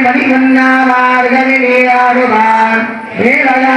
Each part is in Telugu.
మణిగున్నా మార్గ వివేయాలు వేళగా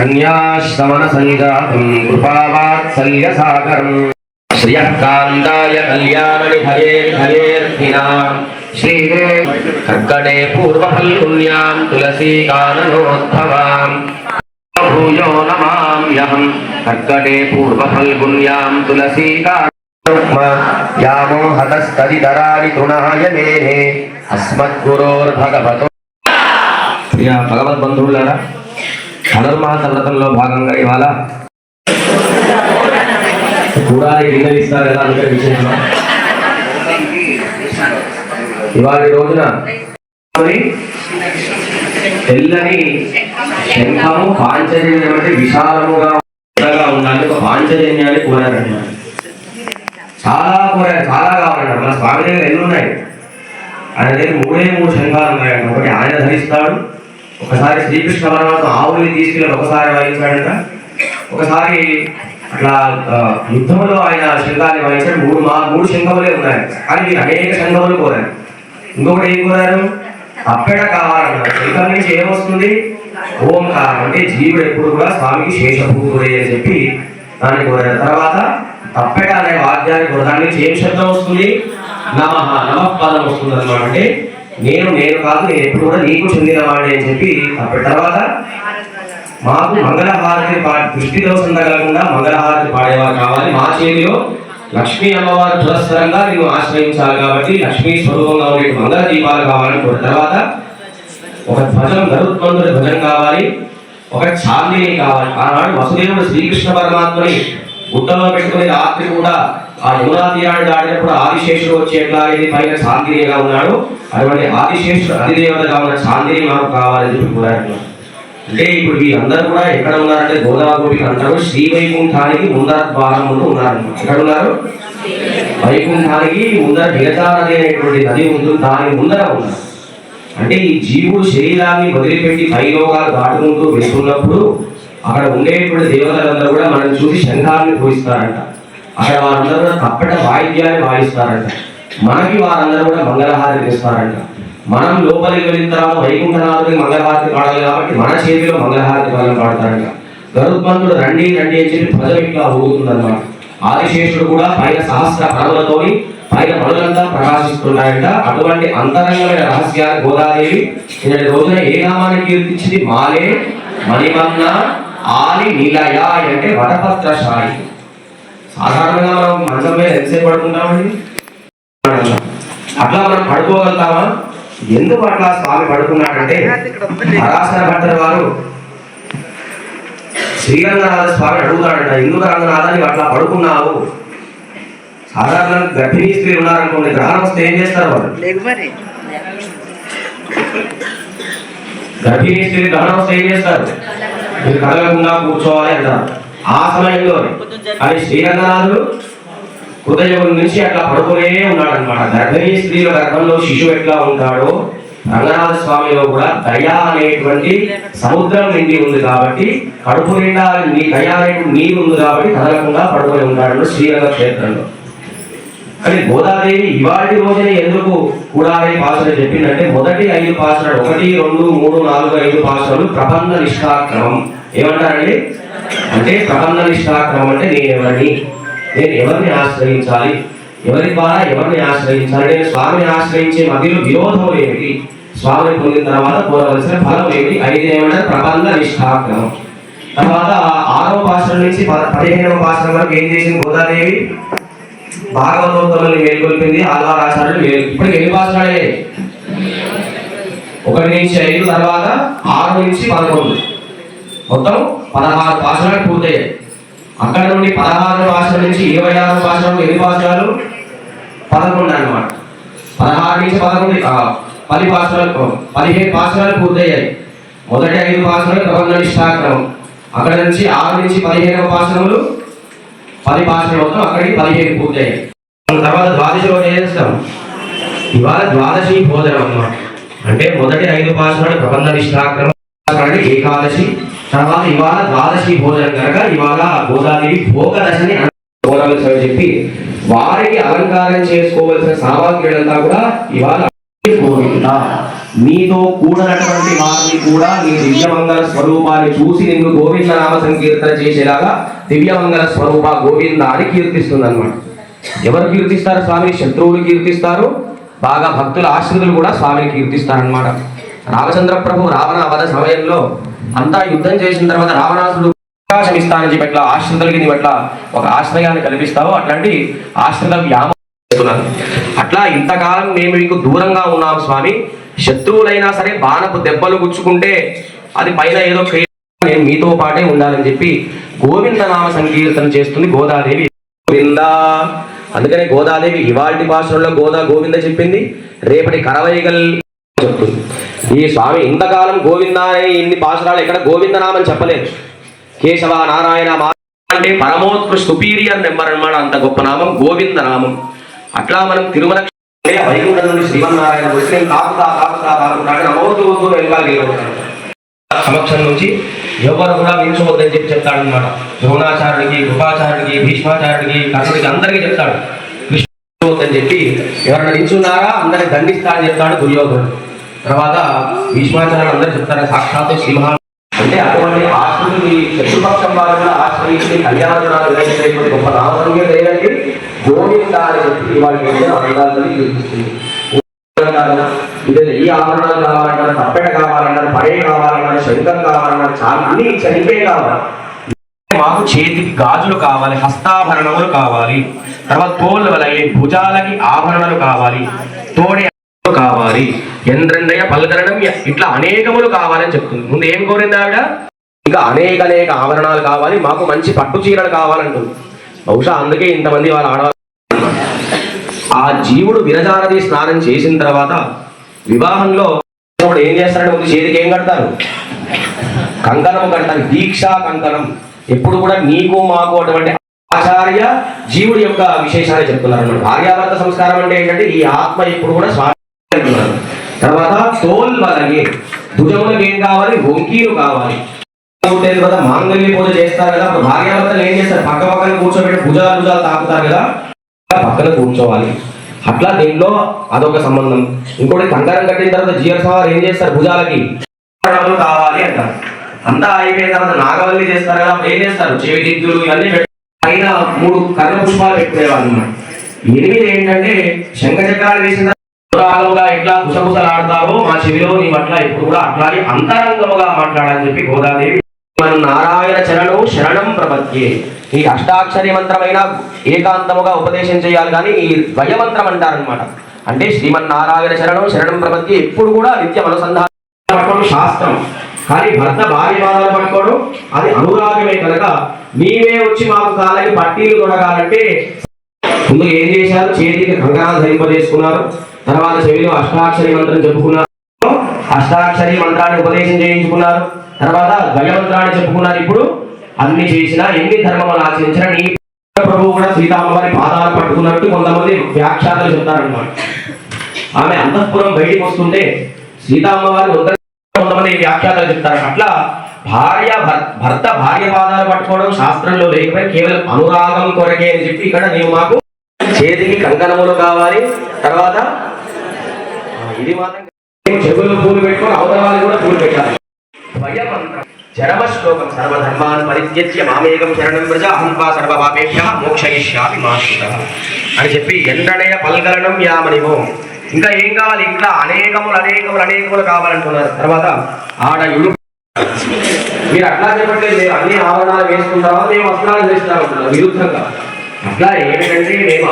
अन्याश्रमणसङ्गातम् कृपावात्सल्यसागरम्। श्रियः कान्दाय कल्याणनिभये निभयेऽर्थिनाम् కళ్యాణనిధయే నిధయేర్ధినాం శ్రీదే కర్కటే పూర్వఫల్గుణ్యాం తులసీకాననోద్భవాం భూయో నమామ్యహం కర్కటే పూర్వఫల్గుణ్యాం తులసీకా యామో హతస్తదితరాని తృణాయ మేనే అస్మద్గురోర్భగవతో ప్రియ భగవద్బంధువులారా ధనుర్మాస వ్రతంలో భాగంగా ఇవాళ కూడాలి గిన్నెలు ఇస్తారు కదా అందుకే విశేషం. ఇవాళ రోజున తెల్లని శంఖము పాంచజన్యం అంటే విశాలముగా పెద్దగా ఉండాలి ఒక పాంచజన్యాన్ని కోరారండి. చాలా కోరారు చాలా కావాలన్నారు మన స్వామి దగ్గర ఎన్ని ఉన్నాయి? ఆయన దగ్గర మూడే మూడు శంఖాలు ఉన్నాయంట ఒకటి ఆయన ధరిస్తాడు ఒకసారి శ్రీకృష్ణ పరమాత్మ ఆవుల్ని తీసుకెళ్ళి ఒకసారి వాయించాడంట. ఒకసారి అట్లా యుద్ధంలో ఆయన శంఖాన్ని వాయించాడు. మూడు మా మూడు శంఖములే ఉన్నాయి. కానీ మీరు అనేక శంఖములు కోరారు. ఇంకొకటి ఏం కోరారు తప్పెట కావాలన్నారు ఇక్కడ నుంచి ఏమొస్తుంది? ఓంకారం. అంటే జీవుడు ఎప్పుడు కూడా స్వామికి శేషభూతుడే అని చెప్పి దాన్ని కోరారు తర్వాత తప్పెట అనే వాద్యాన్ని దాని నుంచి ఏం శబ్దం వస్తుంది? నమ. నమ పదం వస్తుంది అనమాట అంటే నేను నేను కాదు నేను ఎప్పుడు కూడా నీకు చెందినవాడిని అని చెప్పి తప్పెట. తర్వాత మాకు మంగళహారతి పా- దృష్టి దోషం తగలకుండా మంగళహారతి పాడేవారు కావాలి. మా చేతిలో లక్ష్మీ అమ్మవారు పురస్సరంగా నేను ఆశ్రయించాలి కాబట్టి లక్ష్మీ స్వరూపంగా ఉండే మంగళ దీపాలు కావాలని కోరిన తర్వాత ఒక ధ్వజం గరుత్మంతుడి ధ్వజం కావాలి ఒక చాందిని కావాలి. ఆనాడు వసుదేవుడు శ్రీకృష్ణ పరమాత్మని గుట్టలో పెట్టుకుని రాత్రి కూడా ఆ యమునా తీరాన్ని దాటినప్పుడు ఆదిశేషుడు వచ్చి ఎట్లాగైతే పైన చాందినిగా ఉన్నాడు. అటువంటి ఆదిశేషుడు అధిదేవతగా ఉన్న చాందిని మాకు కావాలని చెప్పి కూడా అంటే ఇప్పుడు వీరందరూ కూడా ఎక్కడ ఉన్నారంటే గోదావరి అంటారు. శ్రీ వైకుంఠానికి ముందర ద్వారం ఉన్నారు. ఎక్కడ ఉన్నారు? వైకుంఠానికి ముందర గిరజా నది అనేటువంటి నది ఉంది దాని ముందర ఉన్నారు. అంటే ఈ జీవుడు శరీరాన్ని వదిలిపెట్టి పైలోకాలు దాటుకుంటూ వెళ్తున్నప్పుడు అక్కడ ఉండేటువంటి దేవతలందరూ కూడా మనం చూసి శంఖాన్ని పూజిస్తారంట. అక్కడ వారందరూ కూడా తప్పట వాయిద్యాన్ని వాయిస్తారంట. మనకి వారందరూ కూడా మంగళహారతి ఇస్తారంట మనం లోపలికి వెళ్ళిన తర్వాత వైకుంఠనాథుడికి మంగళహారతి పాడాలి కాబట్టి మన చేతిలో మంగళహారతి పాలన పాడతారంట. గరుత్మంతుడు రండి రండి అని చెప్పి ధ్వజం ఇట్లా ఊగుతుందన్నమాట. ఆదిశేషుడు కూడా పైన సహస్ర పరములతోని పైన పనులంతా ప్రకాశిస్తున్నాయంట. అటువంటి అంతరంగమైన రహస్యాన్ని గోదాదేవి నిన్నటి రోజున ఏ నామాన్ని కీర్తించింది? మాలే మణిమన్న ఆలి నీలయ అంటే వటపత్రశాయి. సాధారణంగా మనం మంచం మీద ఎంతసేపు పడుకుంటామండి? అట్లా మనం పడుకోగలుగుతామా? ఎందుకు అట్లా స్వామి పడుకున్నాడంటే? పరాశర భట్టర్ వారు శ్రీరంగనాథ స్వామి అడుగుతాడంట ఎందుకు రంగనాథ నీవు అట్లా పడుకున్నావు? సాధారణ గర్భిణీ స్త్రీలు ఉన్నారనుకోండి గ్రహణం వస్తే ఏం చేస్తారు వాళ్ళు? గర్భిణీ స్త్రీ గ్రహణం వస్తే ఏం చేస్తారు? మీరు కదలకుండా కూర్చోవాలి అంటారు. ఆ సమయంలో అది శ్రీరంగనాథుడు ఉదయం నుంచి అట్లా పడుకునే ఉన్నాడు అనమాట గర్భిణీ స్త్రీల గర్భంలో శిశువు ఎట్లా ఉంటాడో రంగనాథ స్వామిలో కూడా దయా అనేటువంటి సముద్రం నిండి ఉంది కాబట్టి కడుపు నిండా నీ దయా అనేటువంటి నీరు ఉంది కాబట్టి కదలకుండా పడుకొని ఉంటాడు శ్రీరంగ క్షేత్రంలో. కానీ గోదాదేవి ఇవాటి రోజునే ఎందుకు కూడాలి పాసన చెప్పిందంటే మొదటి ఐదు పాసనలు ఒకటి రెండు మూడు నాలుగు ఐదు పాసనలు ప్రబంధ నిష్ఠాక్రమం. ఏమంటారండి? అంటే ప్రబంధ నిష్ఠాక్రమం అంటే నేను ఎవరిని నేను ఎవరిని ఆశ్రయించాలి? ఎవరి ద్వారా ఎవరిని ఆశ్రయించాలి? నేను స్వామిని ఆశ్రయించే మధ్యలో విరోధం ఏమిటి? స్వామిని పొందిన తర్వాత కోరవలసిన ఫలం ఏమిటి? ఐదు ఏమంటే ప్రబంధ నిష్ఠాక్రమం తర్వాత ఆరో పాశ్రం నుంచి పదిహేనవ పాశ్రం వరకు ఏం చేసింది గోదాదేవి? భాగవతోత్తముల్ని మేల్కొల్పింది ఆల్వారాచార్యులు మేలు ఇప్పటికి ఎన్ని పాశ్రాలే ఒకటి నుంచి ఐదు తర్వాత ఆరు నుంచి పదకొండు. మొత్తం పదహారు పాశ్రాలు పూర్తయ్యాయి. అక్కడ నుండి పదహారు భాషల నుంచి ఇరవై ఆరు భాషలు ఎన్ని భాషలు? పదకొండు అనమాట పదహారు నుంచి పదకొండు పది పాసనాలు పదిహేను భాషలు పూర్తయ్యాయి. మొదటి ఐదు భాషలు ప్రబంధ నిష్ఠాక్రమం. అక్కడ నుంచి ఆరు నుంచి పదిహేనవ భాషలు పది భాషలు మొత్తం అక్కడికి పదిహేను పూర్తయ్యాయి. తర్వాత ద్వాదశిలో చేస్తాం? ఇవాళ ద్వాదశి భోజనం అన్నమాట. అంటే మొదటి ఐదు భాషలు ప్రబంధ నిష్ఠాక్రమం ఏకాదశి తర్వాత ఇవాళ ద్వాదశి భోజనం కనుక ఇవాళ గోదాదేవి భోగదశని భోగదశ చెప్పి వారికి అలంకారం చేసుకోవలసిన సామాగ్రిలంతా కూడా ఇవాళ గోవిందా నీతో కూడనటువంటి వారిని కూడా నీ దివ్యమంగళ స్వరూపాన్ని చూసి నిన్ను గోవింద నామ సంకీర్తన చేసేలాగా దివ్యమంగళ స్వరూప గోవింద అని కీర్తిస్తుంది అనమాట ఎవరు కీర్తిస్తారు స్వామిని శత్రువులు కీర్తిస్తారు. బాగా భక్తుల ఆశ్రితులు కూడా స్వామిని కీర్తిస్తారనమాట రామచంద్ర ప్రభు రావణ వధ సమయంలో అంతా యుద్ధం చేసిన తర్వాత రావణాసుడు అవకాశం ఇస్తానని చెప్పి ఎట్లా ఆశ్రితులకి నీ పట్ల ఒక ఆశ్రయాన్ని కల్పిస్తావో అట్లాంటి ఆశ్రిత వ్యామోహం అట్లా ఇంతకాలం మేము మీకు దూరంగా ఉన్నాం స్వామి. శత్రువులైనా సరే బాణపు దెబ్బలు గుచ్చుకుంటే అది పైన ఏదో నేను మీతో పాటే ఉండాలని చెప్పి గోవింద నామ సంకీర్తన చేస్తుంది గోదాదేవి. గోవింద. అందుకనే గోదాదేవి ఇవాల్టి భాషల్లో గోదా గోవింద చెప్పింది. రేపటి కరవైగల్ చెప్తుంది. ఈ స్వామి ఇంతకాలం గోవింద ఇన్ని భాషరాలు ఎక్కడ గోవిందనామని చెప్పలేదు. కేశవ నారాయణ మా అంటే పరమోత్కృష్ట సుపీరియర్ నెంబర్ అనమాట అంత గొప్ప నామం గోవింద నామం అట్లా మనం తిరుమల వైకుంఠం నుండి శ్రీమన్నారాయణ వచ్చి నేను కాకుతా కాకుతా కాకుండా నమోదు వద్దు వెళ్ళాలి సమక్షం నుంచి ఎవరు కూడా వినించవద్దని చెప్పి చెప్తాడు అనమాట ద్రోణాచార్యుడికి కృపాచార్యుడికి భీష్మాచార్యుడికి కర్ణుడికి అందరికీ చెప్తాడు. విష్ణువద్దని చెప్పి ఎవరైనా నించున్నారా అందరిని దండిస్తాడని చెప్తాడు దుర్యోధనుడు. తర్వాత భీష్మాచార్యులు అందరూ చెప్తారు సాక్షాత్తు సింహ అంటే అటువంటి ఆశ్రమి శత్రుపక్షం వారిని ఆశ్రయించి కళ్యాణాలు విరహించేటువంటి గొప్ప నామసంఖ్య లేదండి గోవింద అని చెప్పి వాళ్ళకి ఆనందాలని చూపిస్తుంది ఇదే ఈ ఆభరణాలు కావాలన్నారు తప్పెట కావాలన్నారు పడే కావాలన్నారు శంఖం కావాలన్నారు చాలా అన్ని చనిపే కావాలి. మాకు చేతికి గాజులు కావాలి హస్తాభరణములు కావాలి తర్వాత తోళ్ళు వలగే భుజాలకి ఆభరణాలు కావాలి తోడే కావాలి. ఎంద్రండయ పలకరణం ఇట్లా అనేకములు కావాలని చెప్తుంది. ముందు ఏం కోరింది ఆవిడ? ఇంకా అనేక అనేక ఆభరణాలు కావాలి మాకు మంచి పట్టు చీరలు కావాలంటుంది. బహుశా అందుకే ఇంతమంది వాళ్ళ ఆడవాళ్ళు ఆ జీవుడు విరజానది స్నానం చేసిన తర్వాత వివాహంలో ఇప్పుడు ఏం చేస్తారంటే ముందు చేతికి ఏం కడతారు? కంకణం కడతారు. దీక్షా కంకణం. ఎప్పుడు కూడా నీకు మాకు అటువంటి ఆచార్య జీవుడి యొక్క విశేషాన్ని చెప్తున్నారు అన్నమాట. భార్యాభర్త సంస్కారం అంటే ఏంటంటే ఈ ఆత్మ ఎప్పుడు కూడా స్వామి తర్వాత తోల్ వలగే భుజములకు ఏం కావాలి? వంకీలు కావాలి. పూర్తయిన తర్వాత మాంగళ్య పూజ చేస్తారు కదా? అప్పుడు భార్యాభర్తలు ఏం చేస్తారు? పక్క పక్కన కూర్చోబెట్టి భుజాలు భుజాలు తాకుతారు కదా? పక్కన కూర్చోవాలి. అట్లా దీనిలో? అదొక సంబంధం. ఇంకోటి కంకరం కట్టిన తర్వాత జీఎస్ ఏం చేస్తారు భుజాలకి? కావాలి అంటారు. అంతా అయిపోయిన తర్వాత నాగవల్లి చేస్తారు కదా? ఏం చేస్తారు? చెవి దిద్దులు ఇవన్నీ పైన మూడు కర్ణ పుష్పాలు పెట్టుకునేవాళ్ళు అన్నమాట. ఎనిమిది ఏంటంటే శంఖ చక్రాలు వేసిన రాగముగా ఎట్లా కుసకుసలాడతావో మా చెవిలో నీ పట్ల ఎప్పుడు కూడా అట్లాగే అంతరంగముగా మాట్లాడాలని చెప్పి గోదాదేవి మన నారాయణ చరణం శరణం ప్రపద్యే. ఈ అష్టాక్షరి మంత్రమైన ఏకాంతముగా ఉపదేశం చేయాలి కానీ ఈ ద్వయమంత్రం అంటారనమాట అంటే శ్రీమన్నారాయణ శరణం శరణం ప్రపత్తి ఎప్పుడు కూడా నిత్యం అనుసంధానం పట్టుకోవడం శాస్త్రం. కానీ భర్త భార్య బాధలు పట్టుకోవడం అది అనురాగమే కనుక నీవే వచ్చి మాకు కాళ్ళకి పట్టీలు తొడగాలంటే ముందు ఏం చేశారు? చేతికి కంకణాలు ధరింపజేసుకున్నారు. తర్వాత చెవిలో అష్టాక్షరి మంత్రం చెప్పుకున్నారు. అష్టాక్షరి మంత్రాన్ని ఉపదేశం చేయించుకున్నారు. తర్వాత గజమంత్రాన్ని చెప్పుకున్నారు. ఇప్పుడు అన్ని చేసిన ఎన్ని ధర్మములు ఆచరించిన నీ ప్రభువు కూడా సీతామ్మవారి పాదాలు పట్టుకున్నట్టు కొంతమంది వ్యాఖ్యాతలు చెప్తారన్నమాట. ఆమె అంతఃపురం బయటికి వస్తుంటే సీతామ్మవారి కొంతమంది వ్యాఖ్యాతలు చెప్తారు అట్లా భార్య భర్త భార్య పాదాలు పట్టుకోవడం శాస్త్రంలో లేకపోయి కేవలం అనురాగం కొరకే అని చెప్పి ఇక్కడ నీవు మాకు చేతికి కంకణములు కావాలి. తర్వాత ఇది మాత్రం చెవులు పూలు పెట్టుకొని అవతల వాళ్ళు కూడా పూలు పెట్టాలి. ద్వయమంత్రం చరమ శ్లోకం సర్వధర్మాన్ పరిత్యజ్య మామేకం శరణం వ్రజ అహంపా సర్వపాపేభ్య మోక్షయిష్యామి మాశ్రిత అని చెప్పి ఎండనయ పల్గలనం యామనివో ఇంకా ఏం కావాలి? ఇంకా అనేకములు అనేకములు అనేకములు కావాలంటున్నారు. తర్వాత ఆడ ఇడు మీరు అట్లా చెప్పండి అన్ని ఆవరణాలు వేసుకుంటారా మేము వస్త్రాలు వేస్తామంటున్నారు విరుద్ధంగా. అట్లా ఏమిటంటే మేము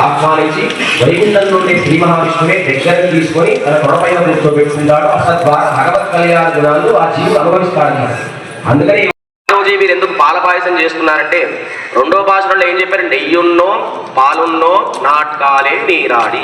ఆహ్వానించి వైకుంఠం నుండి శ్రీ మహావిష్ణువే దగ్గరకు తీసుకొని తన తొడపైన కూర్చోబెట్టుకుంటాడు అసలు ద్వారా భగవత్ కళ్యాణ గుణాలు ఆ జీవుడు అనుభవిస్తాడన్నాడు అందుకని ఈ రోజు మీరు ఎందుకు పాల పాయసం చేస్తున్నారంటే రెండో భాషలో ఏం చెప్పారంటే ఇయున్నో పాలున్నో నాటకాలే నీరాడి.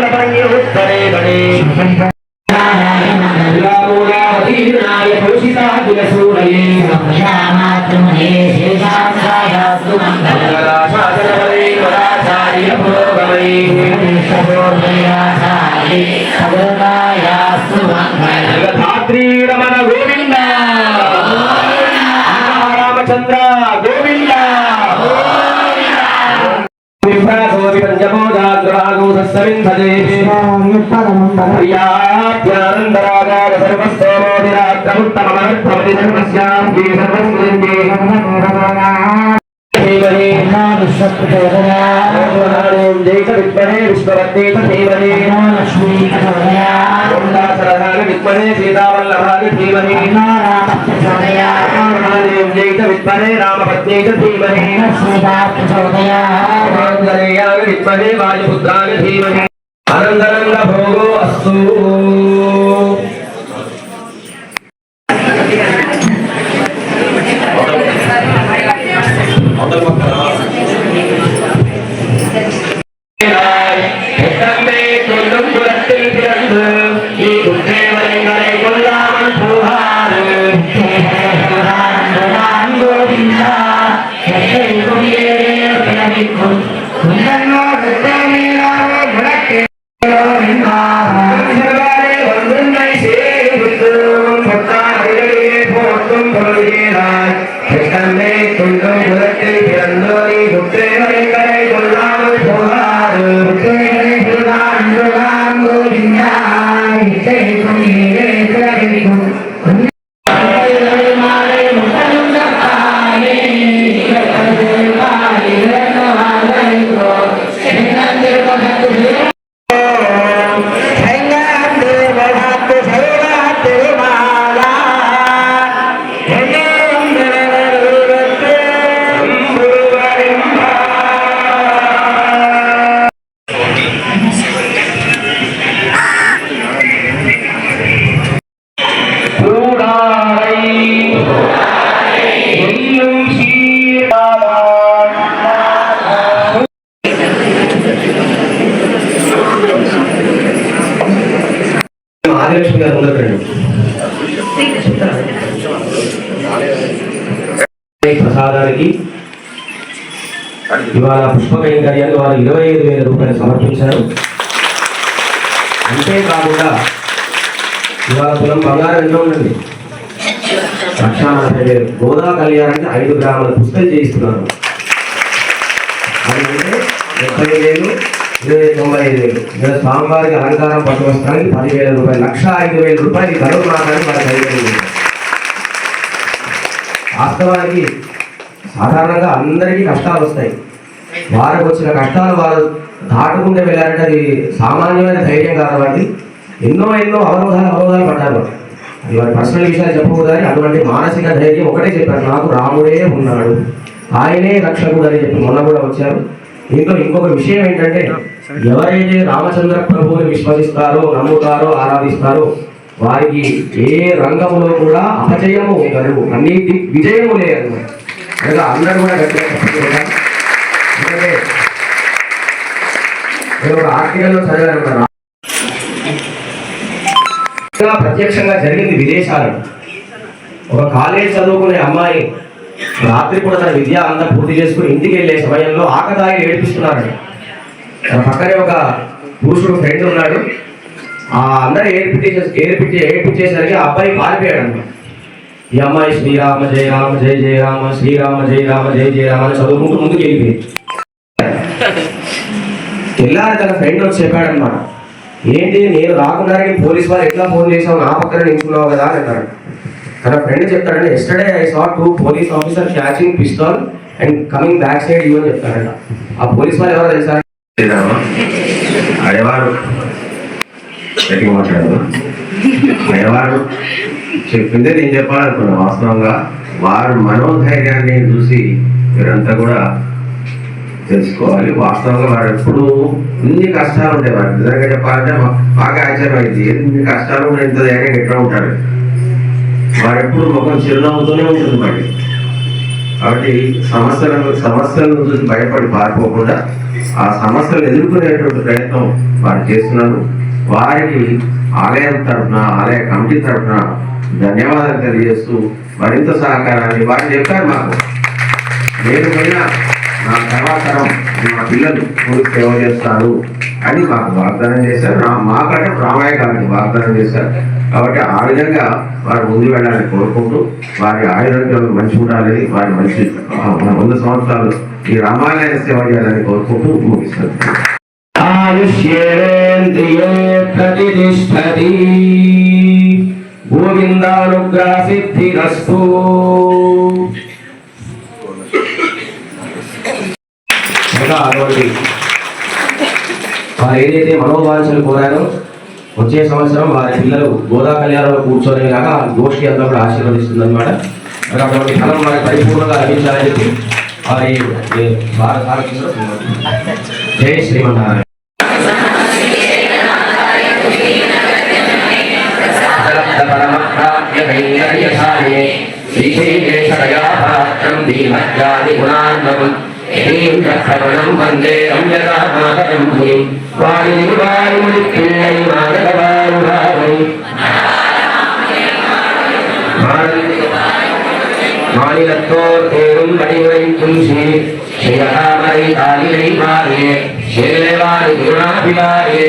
பிரபஞ்ச உத்தரேவனே भजे परम प्रियाभ्यन्तरागार सर्वस्तोमोदिरात्रमुत्तममहत्त्वमति सर्वस्यां गे सर्वस्मिन्दे रामपत्नीक धीमहे सीता प्रचोदया वायुपुत्राय धीमहे ఓం భోగో అస్తు ప్రసాదానికి ఇవాళ పుష్ప కైంకర్యాన్ని వారు ఇరవై ఐదు వేల రూపాయలు సమర్పించారు. అంతేకాకుండా ఇవాళ తులం బంగారం ఎంత ఉండండి లక్ష నలభై వేలు గోదా కళ్యాణ్ ఐదు గ్రాముల పుస్తకం చేయిస్తున్నారు. అంటే ముప్పై వేలు ఇరవై తొంభై ఐదు వేలు. ఇక్కడ స్వామివారికి అలంకారం పట్టుకొస్తానికి పదివేల రూపాయలు లక్ష ఐదు వేల రూపాయలు కరువు మాట్లాడి వారికి ఐదు వాస్తవానికి సాధారణంగా అందరికీ కష్టాలు వస్తాయి. వారికి వచ్చిన కష్టాలు వారు దాటుకుంటే వెళ్ళారంటే అది సామాన్యమైన ధైర్యం కాబట్టి ఎన్నో ఎన్నో అవరోధాలు అవరోధాలు పడ్డారు. అది వారి పర్సనల్ విషయాలు చెప్పకూడదని అటువంటి మానసిక ధైర్యం ఒకటే చెప్పారు. నాకు రాముడే ఉన్నాడు. ఆయనే రక్షకుడు అని చెప్పి మొన్న కూడా వచ్చారు. దీంట్లో ఇంకొక విషయం ఏంటంటే ఎవరైతే రామచంద్ర ప్రభువుని విశ్వసిస్తారో నమ్ముతారో ఆరాధిస్తారో వారికి ఏ రంగంలో కూడా అపజయము ఉండదు. అన్నిటి విజయము లేదు అనగా అందరూ కూడా గట్టిగా ఎందుకంటే నేను ఒక ఆర్టికల్లో చదివాను ప్రత్యక్షంగా జరిగింది విదేశాలు. ఒక కాలేజ్ చదువుకునే అమ్మాయి రాత్రి కూడా తన విద్య అంతా పూర్తి చేసుకుని ఇంటికి వెళ్ళే సమయంలో ఆకతాయి ఏడిపిస్తున్నాడు తన పక్కనే ఒక పురుషుడు ఫ్రెండ్ ఉన్నాడు. అందరూ ఏడిపించే ఏడిపించి ఏడిపించేసరికి ఆ అబ్బాయి పారిపోయాడు అనమాట ఈ అమ్మాయి శ్రీరామ జయ రామ జయ జయ రామ శ్రీరామ జయ రామ జయ జయ రామ అని చదువుకుంటూ ముందుకు వెళ్ళిపోయింది. తెల్లారి తన ఫ్రెండ్ వచ్చి చెప్పాడనమాట ఏంటి నేను రాకుండానే పోలీస్ వారు ఎట్లా ఫోన్ చేసావు నా పక్కన నిల్చున్నావు కదా అని అన్నాడు. తన ఫ్రెండ్ చెప్తాడంటే yesterday I saw two police officer catching pistol and coming back side you అని చెప్తాడంట. ఆ పోలీస్ వాళ్ళు ఎవరో తెలుసా? అయ్యవారు గట్టిగా మాట్లాడారు అయ్యవారు చెప్పిందే నేను చెప్పాలనుకున్నా. వాస్తవంగా వారు మనోధైర్యాన్ని చూసి మీరంతా కూడా తెలుసుకోవాలి. వాస్తవంగా వారు ఎప్పుడు ఇన్ని కష్టాలు ఉంటాయి వారు నిజంగా చెప్పాలంటే బాగా ఆశ్చర్యం అయింది ఎన్ని కష్టాలు ఇంత ధైర్యంగా ఎట్లా ఉంటారు? వారు ఎప్పుడు ముఖం చిరునవ్వుతూనే ఉంటుంది మరి కాబట్టి సమస్యలను సమస్యలను చూసి భయపడి పారిపోకుండా ఆ సమస్యలు ఎదుర్కొనేటువంటి ప్రయత్నం వారు చేస్తున్నారు. వారికి ఆలయం తరఫున ఆలయ కమిటీ తరఫున ధన్యవాదాలు తెలియజేస్తూ మరింత సహకారాన్ని వారు చెప్పారు మాకు. నేను పోయినా నా తర్వాత మా పిల్లలు ఊరికి సేవ చేస్తారు అని మాకు వాగ్దానం చేశారు. రా- మాకంటే రామాయ గారికి వాగ్దానం చేశారు. కాబట్టి ఆ విధంగా వారు ముందు వెళ్ళాలని కోరుకుంటూ వారి ఆయుర్వేదాలు మంచి ఉండాలని వారి మంచి వంద సంవత్సరాలు ఈ రామాలయ సేవ చేయాలని కోరుకుంటూ ముగిస్తారు ఆయుష్యేంద్రియే ప్రతిష్టతి గోవిందానుగ్రహ సిద్ధిరస్తు వారు ఏదైతే మనోవాంఛలు కోరారో వచ్చే సంవత్సరం వారి పిల్లలు గోదా కళ్యాణంలో కూర్చొని కాక గోష్ఠి అంతా కూడా ఆశీర్వదిస్తుంది అనమాట అటువంటి ఫలం వారికి పరిపూర్ణంగా లభించాలని చెప్పి వారి భారత జై శ్రీమన్నారాయణ. परमध्याभ्यभैर्यसाये श्रीशैलेशदयाभात्रम् धीमज्ञादिगुणान्वम् श्रीन्द्रश्रवणम् वन्दे रम्यतामातरम् भूयि वायुवायुपिल्लै माधवायुभावै மாநிலத்தோர் தேரும் வடிவரைக்கும் ஸ்ரீ ஸ்ரீ அகாமரை ஆதிரை மாறியே ஸ்ரீலேவாரி குருணாபிலாரியே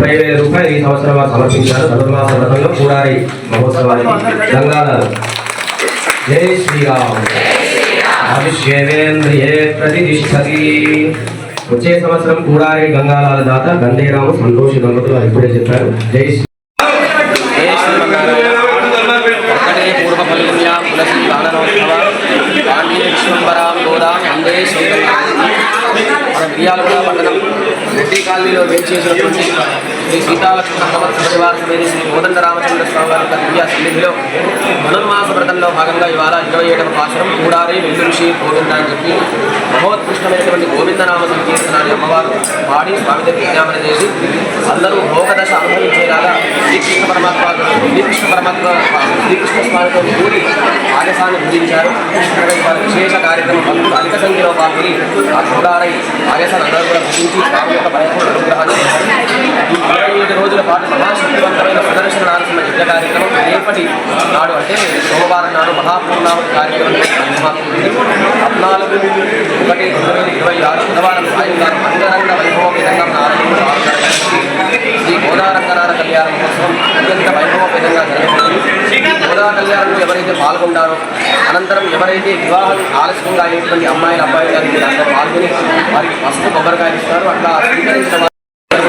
ముప్పై వేల రూపాయలు ఈ సంవత్సరం వారు సమర్పించారు. ధనుర్మాస వ్రతంలో కూడారి మహోత్సవానికి గంగాధర్ జై శ్రీరామ్. వచ్చే సంవత్సరం కూడారి గంగాలాల దాత గంధీరాము సంతోష దంపతులు ఇప్పుడే చెప్పారు. జై శ్రీ పట్టణం రెడ్డి కాలనీలో వేచేసినటువంటి శ్రీ సీతాలక్ష్మణ పరివార సమేత శ్రీ కోదండ రామచంద్ర స్వామి వారి యొక్క దివ్య సన్నిధిలో ధనుర్మాస వ్రతంలో భాగంగా ఇవాళ ఇరవై ఏడవ పాశ్రం కూడారి వెల్లురుషి గోవింద అని చెప్పి మహోత్కృష్టమైనటువంటి గోవిందనామ సంకీర్తనాన్ని అమ్మవారు పాడి స్వామి దగ్గర విజ్ఞాపన చేసి అందరూ భోగదశ అనుభవించేలాగా శ్రీకృష్ణ పరమాత్మ శ్రీకృష్ణ పరమాత్మ శ్రీకృష్ణ స్వామితో కూడి ఆదేశాన్ని భుజించారు విశేష కార్యక్రమం అధిక సంఖ్యలో పాల్గొని ఆ కూడారై ఆదేశాన్ని అందరూ కూడా భుజించి స్వామి యొక్క ఏడు రోజుల పాటు మహాశక్తివంతమైన ప్రదర్శన నారసింహ యజ్ఞ కార్యక్రమం రేపటి నాడు అంటే సోమవారం నాడు మహాపూర్ణావతి కార్యక్రమం పద్నాలుగు ఒకటి రెండు వేల ఇరవై ఆరు బుధవారం సాయంకాలం అంగరంగ వైభవపేతంగా విధంగా ఆరు శ్రీ గోదారంగనాథ కళ్యాణ మహోత్సవం అత్యంత వైభవపేతంగా జరుగుతుంది ఈ గోదా కళ్యాణంలో ఎవరైతే పాల్గొంటారో అనంతరం ఎవరైతే వివాహం ఆలస్యంగా అయ్యేటువంటి అమ్మాయిల అబ్బాయిలు గారికి దాంట్లో పాల్గొని వారికి ఫస్ట్ కొబ్బరికాయ ఇస్తారు. అట్లా స్వీకరించిన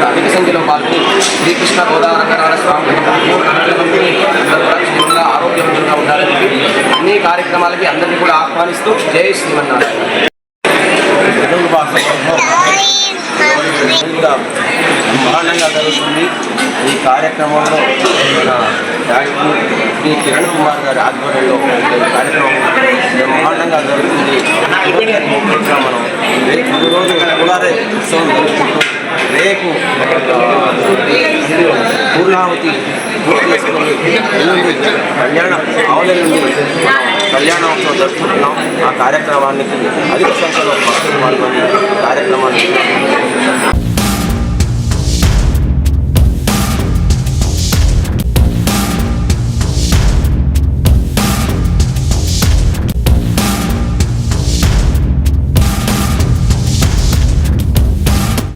అధిక సంఖ్యలో పాల్గొని శ్రీకృష్ణ స్వామి పరిపూర్ణ అనుగ్రహంతో అందరూ కూడా ఆరోగ్యవంతంగా ఉండాలని చెప్పి అన్ని కార్యక్రమాలకి అందరినీ కూడా ఆహ్వానిస్తూ జై శ్రీమన్నారాయణ. తెలుగు బ్రహ్మాండంగా జరుగుతుంది ఈ కార్యక్రమంలో. దానికి శ్రీ కిరణ్ కుమార్ గారి ఆధ్వర్యంలో కార్యక్రమం బ్రహ్మాండంగా జరుగుతుంది. మనం రేపు ఈ రోజు కులారే ఉత్సవం జరుపుకుంటూ రేపు పూర్ణావతి పూర్తి చేసుకొని ఎల్లుండి కళ్యాణం ఆవుల నుండి కళ్యాణోత్సవం జరుపుకుంటున్నాం. ఆ కార్యక్రమానికి అధిక సంఖ్యలో భక్తులు పాల్గొని కార్యక్రమాన్ని